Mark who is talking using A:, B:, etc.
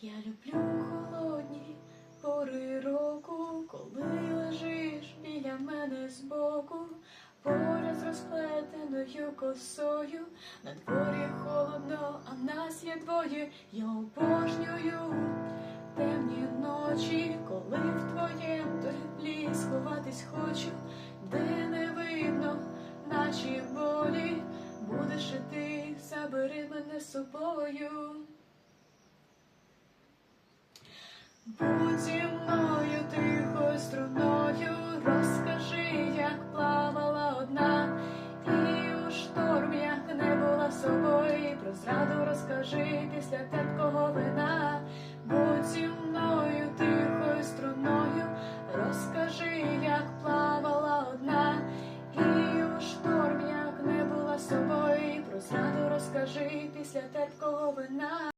A: Я люблю холодні пори року, коли лежиш біля мене збоку, поряд з розплетеною косою, на дворі холодно, а нас є двоє, я обожнюю темні ночі, коли в твоєм теплі сховатись хочу, де не видно наші болі, будеш і ти, забери мене з собою. Будь зі мною тихо струною, розкажи, як плавала одна, і у шторм, як не була собою, про розкажи після терпкого вина. Будь мною тихо струною, розкажи, як плавала одна, і у шторм, як не була собою, про розкажи після терпкого вина.